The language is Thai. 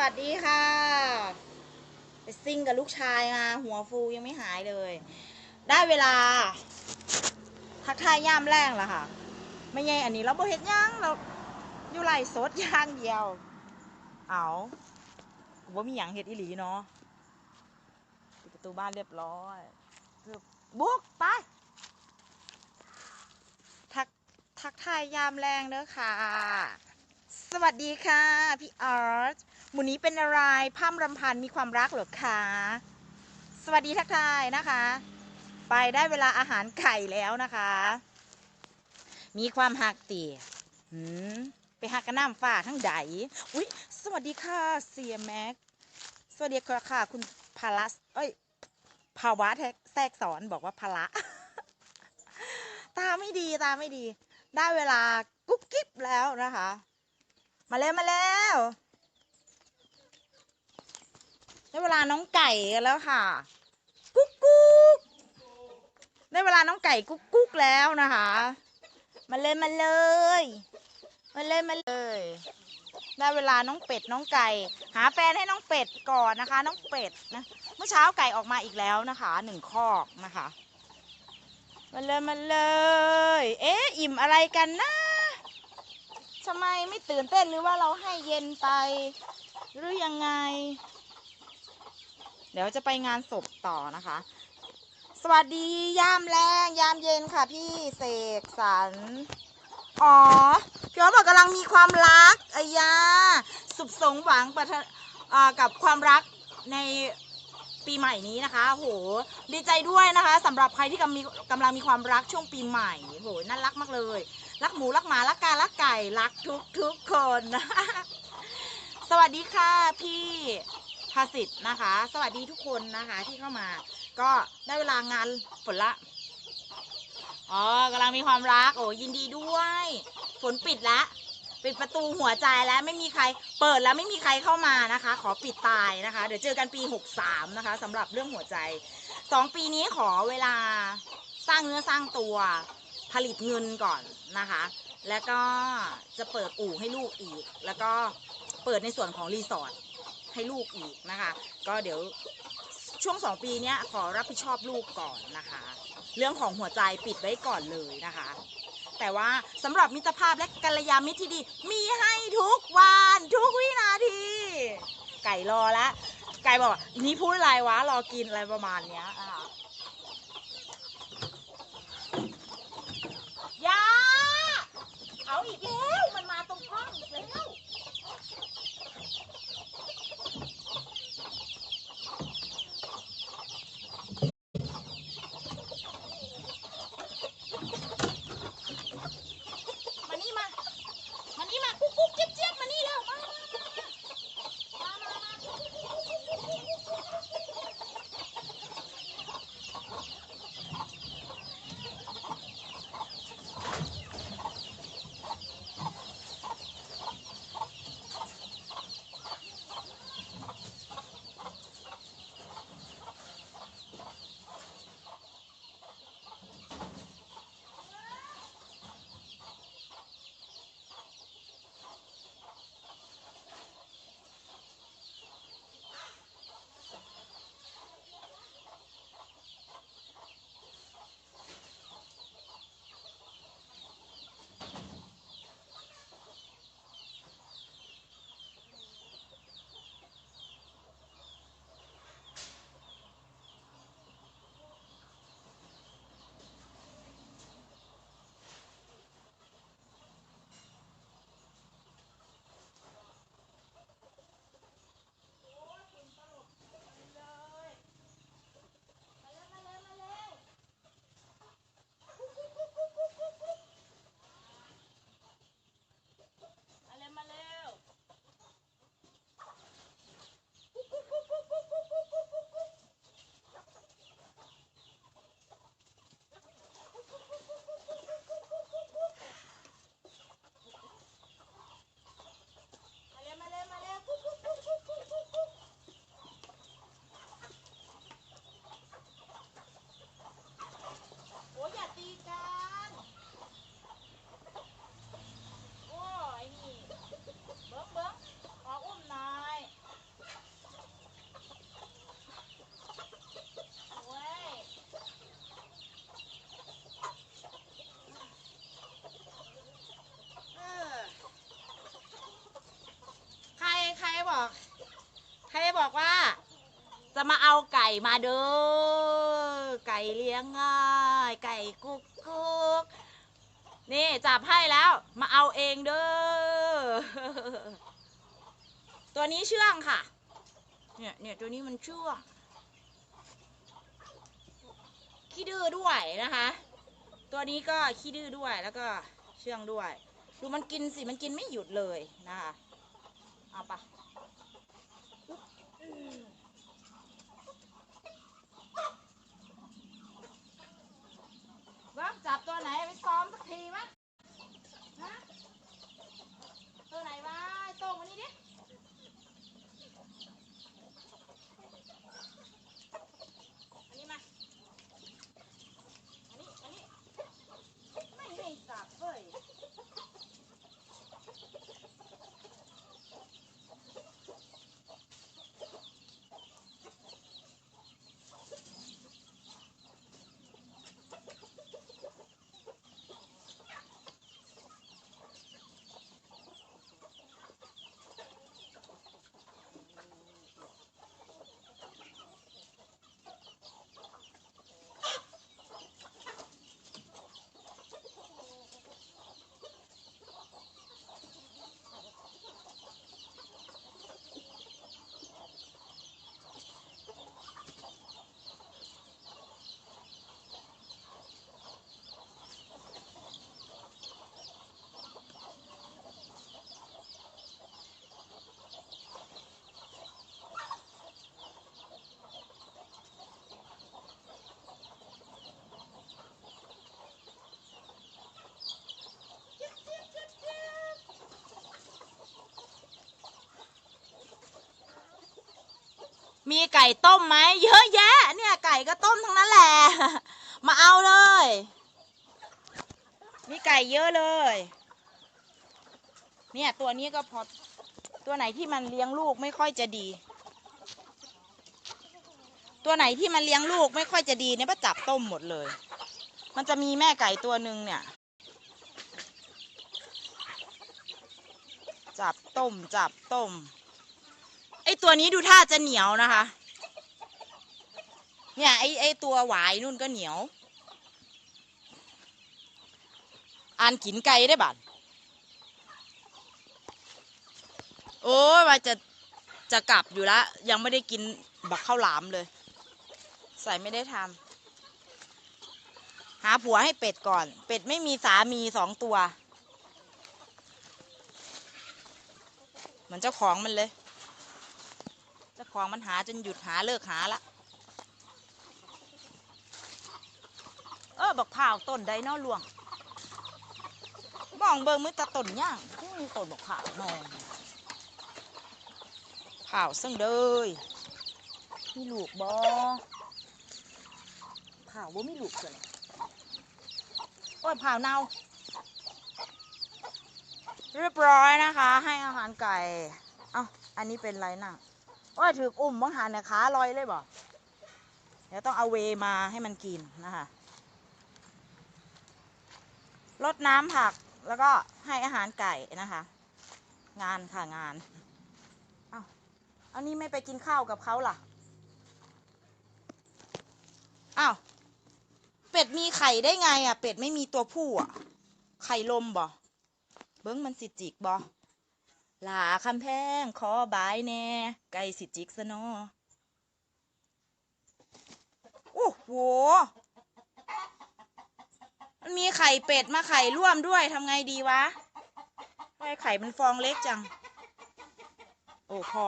วัสดีค่ะ ไปซิ่งกับลูกชายมาหัวฟูยังไม่หายเลย ได้เวลา ทักทายย่ามแรงแล้วค่ะ ไม่ไงอันนี้เราโบเห็นยังเราอยู่ไรสดย่างเดียว เอาว่ามีอย่างเห็ดอีหลีเนาะปิดประตูบ้านเรียบร้อยบุกไปทักทักทายยามแรงเด้อค่ะ สวัสดีค่ะ พี่อาร์ต หมูนี้เป็นอะไรพร่ำรำพันมีความรักหรอคะ สวัสดีทักทายนะคะ ไปได้เวลาอาหารไข่แล้วนะคะ มีความหักตีไปหักกระน้ำฝ่าทั้งใดอุ๊ยสวัสดีค่ะเสียแม็ก สวัสดีค่ะค่ะคุณพาลัส เอ้ย ภาวะแทรกสอนบอกว่าพละ ตาไม่ดีตาไม่ดี ได้เวลากุ๊บกิ๊บแล้วนะคะ มาแล้วมาแล้ว ได้เวลาน้องไก่กันแล้วค่ะ กุ๊กกุ๊กได้เวลาน้องไก่กุ๊กกุ๊กแล้วนะคะ มาเลยมาเลยมาเลยมาเลย ได้เวลาน้องเป็ดน้องไก่ หาแฟนให้น้องเป็ดก่อนนะคะ น้องเป็ดนะเมื่อเช้าไก่ออกมาอีกแล้วนะคะหนึ่งคอกนะคะมาเลยมาเลย เอ๊ะอิ่มอะไรกันนะทำไมไม่ตื่นเต้นหรือว่าเราให้เย็นไป หรือยังไง เดี๋ยวจะไปงานศพต่อนะคะ สวัสดียามแรงยามเย็นค่ะพี่เสกสรรอ๋อพี่อ๋อบอกกำลังมีความรักอายา สุขสมหวังประทกับความรักในปีใหม่นี้นะคะโหดีใจด้วยนะคะสำหรับใครที่กำมีกำลังมีความรักช่วงปีใหม่โหน่ารักมากเลย รักหมูรักหมารักการักไก่รักทุกทุกคน สวัสดีค่ะพี่ ภาสิทธ์นะคะ สวัสดีทุกคนนะคะที่เข้ามา ก็ได้เวลางานฝนละอ๋อกำลังมีความรัก โอ้ยินดีด้วย ฝนปิดแล้วปิดประตูหัวใจแล้วไม่มีใครเปิดแล้วไม่มีใครเข้ามานะคะ ขอปิดตายนะคะ เดี๋ยวเจอกันปี 63 นะคะสำหรับเรื่องหัวใจสองปีนี้ขอเวลาสร้างเนื้อสร้างตัวผลิตเงินก่อนนะคะ แล้วก็จะเปิดอู่ให้ลูกอีก แล้วก็เปิดในส่วนของรีสอร์ท ให้ลูกอีกนะคะ ก็เดี๋ยวช่วงสองปีนี้ขอรับผิดชอบลูกก่อนนะคะ เรื่องของหัวใจปิดไว้ก่อนเลยนะคะ แต่ว่าสำหรับมิตรภาพและกัลยาณมิตรที่ดี มีให้ทุกวันทุกวินาที ไก่รอแล้วไก่บอกว่านี่พูดอะไรวะรอกินอะไรประมาณเนี้ยนะคะอยาเอาอีกแล้ว ไก่มาเด้อไก่เลี้ยงง่าย ไก่กุ๊กกุ๊กนี่จับให้แล้ว มาเอาเองเด้อตัวนี้เชื่องค่ะ เนี่ยเนี่ยตัวนี้มันเชื่องขี้ดื้อด้วยนะคะ ตัวนี้ก็ขี้ดื้อด้วยแล้วก็เชื่องด้วย ดูมันกินสิมันกินไม่หยุดเลยนะคะ เอาปะ ว่าจับตัวไหนไปซ้อมสักทีมะฮะตัวไหนวะไอ้โต้งมานี่ดิ อันนี้มา อันนี้ อันนี้ ไม่ให้จับเว้ย มีไก่ต้มไหมเยอะแยะ เนี่ย ไก่ก็ต้มทั้งนั้นแหละ มาเอาเลย มีไก่เยอะเลย เนี่ยตัวนี้ก็พอตัวไหนที่มันเลี้ยงลูกไม่ค่อยจะดี ตัวไหนที่มันเลี้ยงลูกไม่ค่อยจะดีเนี่ยป้าจับต้มหมดเลย มันจะมีแม่ไก่ตัวหนึ่งเนี่ย จับต้มจับต้ม ไอตัวนี้ดูท่าจะเหนียวนะคะ เนี่ยไอไอตัวหวายนุ่นก็เหนียว อ่านกินไก่ได้บัดโอ้ยว่าจะจะกลับอยู่ละ ยังไม่ได้กินบักข้าวหลามเลย ใส่ไม่ได้ทำหาผัวให้เป็ดก่อน เป็ดไม่มีสามีสองตัว เหมือนเจ้าของมันเลย ของมันหาจนหยุดหาเลิกหาละ เออบอกข่าวต้นไดนอหลวง มองเบิ่งมือตะต้นย่างต้นบอกข่าวนองข่าวซึ่งเดยมีลูกบอข่าวว่ามีลูกเลยโอ้ยข่าวเน่าเรียบร้อยนะคะ ให้อาหารไก่ เอ้า อันนี้เป็นไรน่ะ ว่าถืออุ้มบังหันเนี่ยขาลอยเลยบ่เดี๋ยวต้องเอาเวมาให้มันกินนะคะรดน้ำผักแล้วก็ให้อาหารไก่นะคะ งานค่ะงานเอาอันนี้ไม่ไปกินข้าวกับเขาล่ะอ้าวเป็ดมีไข่ได้ไงอะ เป็ดไม่มีตัวผู้อะ ไข่ลมบ่เบิ้งมันสิจิกบ่ ลาคำแพงขอบายแน่ไก่สิจิกซะเนอโอ้โห มันมีไข่เป็ดมาไข่ร่วมด้วยทำไงดีวะไข่มันฟองเล็กจัง โอ้พ่อ